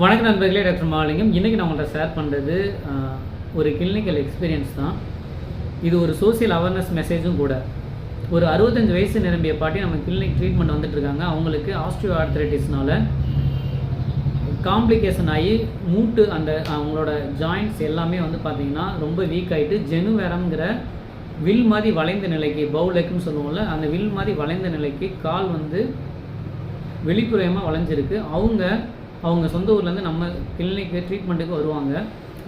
வணக்கம் நண்பர்களே டாக்டர் மாலிங்கம். இன்றைக்கி நான் உங்கள்கிட்ட ஷேர் பண்ணுறது ஒரு கிளினிக்கல் எக்ஸ்பீரியன்ஸ் தான். இது ஒரு சோஷியல் அவேர்னஸ் மெசேஜும் கூட. ஒரு அறுபத்தஞ்சு வயசு நிரம்பிய பாட்டி நம்ம கிளினிக் ட்ரீட்மெண்ட் வந்துட்டு இருக்காங்க. அவங்களுக்கு ஆஸ்டியோ ஆர்த்ரைட்டிஸ்னால காம்ப்ளிகேஷன் ஆகி மூட்டு அந்த அவங்களோட ஜாயிண்ட்ஸ் எல்லாமே வந்து பார்த்திங்கன்னா ரொம்ப வீக் ஆகிட்டு ஜெனுவேரம்ங்கிற வில் மாதிரி வளைந்த நிலைக்கு பவுலெக்குன்னு சொல்லுவோம்ல அந்த வில் மாதிரி வளைந்த நிலைக்கு கால் வந்து வெளிப்புறமாக வளைஞ்சிருக்கு. அவங்க அவங்க சொந்த ஊர்லேருந்து நம்ம கிளினிக்கு ட்ரீட்மெண்ட்டுக்கு வருவாங்க.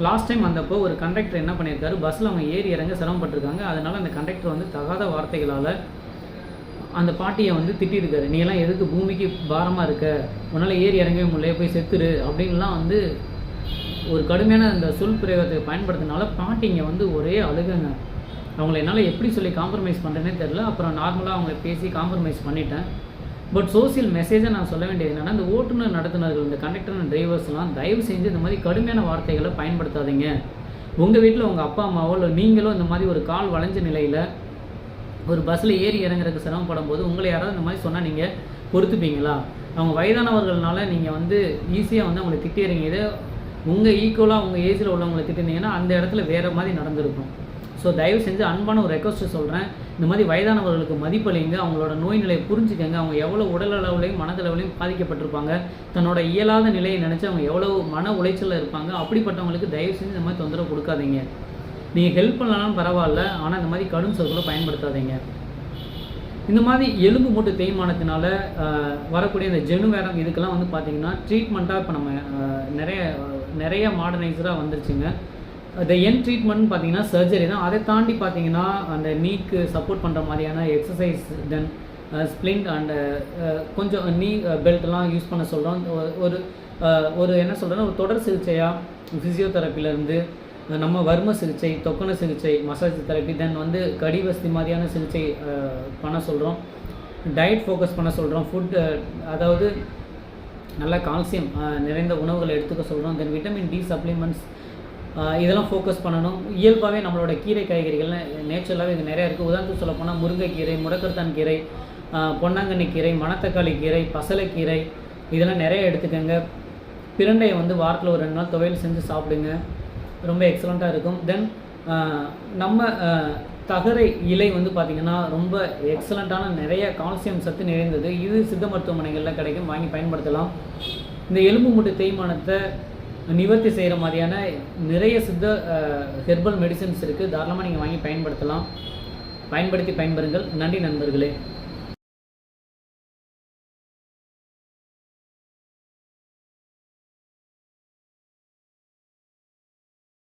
லாஸ்ட் டைம் வந்தப்போ ஒரு கண்டக்டர் என்ன பண்ணியிருக்காரு பஸ்ஸில் அவங்க ஏறி இறங்க சிரமப்பட்டிருக்காங்க. அதனால் அந்த கண்டக்டர் வந்து தகாத வார்த்தைகளால் அந்த பாட்டியை வந்து திட்டிருக்காரு. நீ எல்லாம் எதுக்கு பூமிக்கு பாரமாக இருக்க? உன்னால் ஏறி இறங்கவே முடியல போய் செத்துரு. அப்படின்லாம் வந்து ஒரு கடுமையான அந்த சொல் பிரயோகத்தை பயன்படுத்தினால பாட்டிங்க வந்து ஒரே அழுகுங்க. அவங்கள என்னால் எப்படி சொல்லி காம்ப்ரமைஸ் பண்ணுறேன்னே தெரில அப்புறம் நார்மலாக அவங்கள பேசி காம்ப்ரமைஸ் பண்ணிட்டேன். பட் சோசியல் மெசேஜை நான் சொல்ல வேண்டியது என்னென்னா இந்த ஓட்டுநர் நடத்துனர்கள் இந்த கண்டக்டர் டிரைவர்ஸ்லாம் தயவு செஞ்சு இந்த மாதிரி கடுமையான வார்த்தைகளை பயன்படுத்தாதீங்க. உங்கள் வீட்டில் உங்கள் அப்பா அம்மாவோ இல்லை நீங்களோ இந்த மாதிரி ஒரு கால் வளைஞ்ச நிலையில் ஒரு பஸ்ஸில் ஏறி இறங்குறதுக்கு சிரமப்படும் போது உங்களை யாராவது இந்த மாதிரி சொன்னால் நீங்கள் பொறுத்துப்பீங்களா? அவங்க வயதானவர்கள்னால நீங்கள் வந்து ஈஸியாக வந்து அவங்களை திட்டிடுறீங்க இதே உங்கள் ஈக்குவலாக உங்கள் ஏஜில் உள்ளவங்களை திட்டிருந்தீங்கன்னா அந்த இடத்துல வேறு மாதிரி நடந்திருக்கும். ஸோ தயவு செஞ்சு அன்பான ஒரு ரெக்வஸ்ட்டு சொல்கிறேன் இந்த மாதிரி வயதானவர்களுக்கு மதிப்பளிங்க அவங்களோட நோய் நிலையை புரிஞ்சுக்கங்க. அவங்க எவ்வளோ உடல் அளவுலையும் மனதளவுலையும் பாதிக்கப்பட்டிருப்பாங்க. தன்னோட இயலாத நிலையை நினச்சி அவங்க எவ்வளோ மன உளைச்சலில் இருப்பாங்க. அப்படிப்பட்டவங்களுக்கு தயவு செஞ்சு இந்த மாதிரி தொந்தரவு கொடுக்காதீங்க. நீங்கள் ஹெல்ப் பண்ணலாம் பரவாயில்ல. ஆனால் இந்த மாதிரி கடும் சொற்களை பயன்படுத்தாதீங்க. இந்த மாதிரி எலும்பு மூட்டு தேய்மானத்தினால வரக்கூடிய இந்த ஜெனுவேரம் இதுக்கெல்லாம் வந்து பார்த்திங்கன்னா ட்ரீட்மெண்ட்டாக இப்போ நம்ம நிறைய நிறைய மாடர்னைஸராக வந்துருச்சுங்க. த என் ட்ரீட்மெண்ட் பார்த்தீங்கன்னா சர்ஜரி தான். அதை தாண்டி பார்த்தீங்கன்னா அந்த நீக்கு சப்போர்ட் பண்ணுற மாதிரியான எக்ஸசைஸ் தென் ஸ்ப்ளிண்ட் அண்டு கொஞ்சம் நீ பெல்ட்லாம் யூஸ் பண்ண சொல்கிறோம் ஒரு ஒரு uh, என்ன சொல்கிறேன்னா ஒரு தொடர் சிகிச்சையாக ஃபிசியோதெரப்பிலேருந்து uh, நம்ம வர்ம சிகிச்சை தொக்கண சிகிச்சை மசாஜ் தெரப்பி தென் வந்து கடிவஸ்தி மாதிரியான சிகிச்சை uh, பண்ண சொல்கிறோம் டயட் ஃபோக்கஸ் பண்ண சொல்கிறோம் ஃபுட் அதாவது நல்ல கால்சியம் நிறைந்த உணவுகளை எடுத்துக்க சொல்கிறோம் தென் விட்டமின் டி சப்ளிமெண்ட்ஸ் இதெல்லாம் ஃபோக்கஸ் பண்ணணும். இயல்பாகவே நம்மளோட கீரை காய்கறிகள் நேச்சுரலாகவே இது நிறையா இருக்குது உதாரணத்துக்கு சொல்ல போனால் முருங்கைக்கீரை முடக்கத்தான் கீரை பொன்னாங்கண்ணி கீரை மணத்தக்காளி கீரை பசலைக்கீரை இதெல்லாம் நிறைய எடுத்துக்கோங்க. பிரண்டையை வந்து வாரத்தில் ஒரு ரெண்டு நாள் துவையல் செஞ்சு சாப்பிடுங்க. ரொம்ப எக்ஸலண்ட்டாக இருக்கும். தென் நம்ம தகரை இலை வந்து பார்த்திங்கன்னா ரொம்ப எக்ஸலண்ட்டான நிறைய கால்சியம் சத்து நிறைந்தது. இது சித்த மருத்துவமனைகளில் கிடைக்கும். வாங்கி பயன்படுத்தலாம். இந்த எலும்பு மூட்டு தேய்மானத்தை நிவர்த்தி செய்கிற மாதிரியான நிறைய சித்த ஹெர்பல் மெடிசன்ஸ் இருக்குது தாராளமாக நீங்கள் வாங்கி பயன்படுத்தலாம். பயன்படுத்தி பயன்பெறுங்கள். நன்றி நண்பர்களே.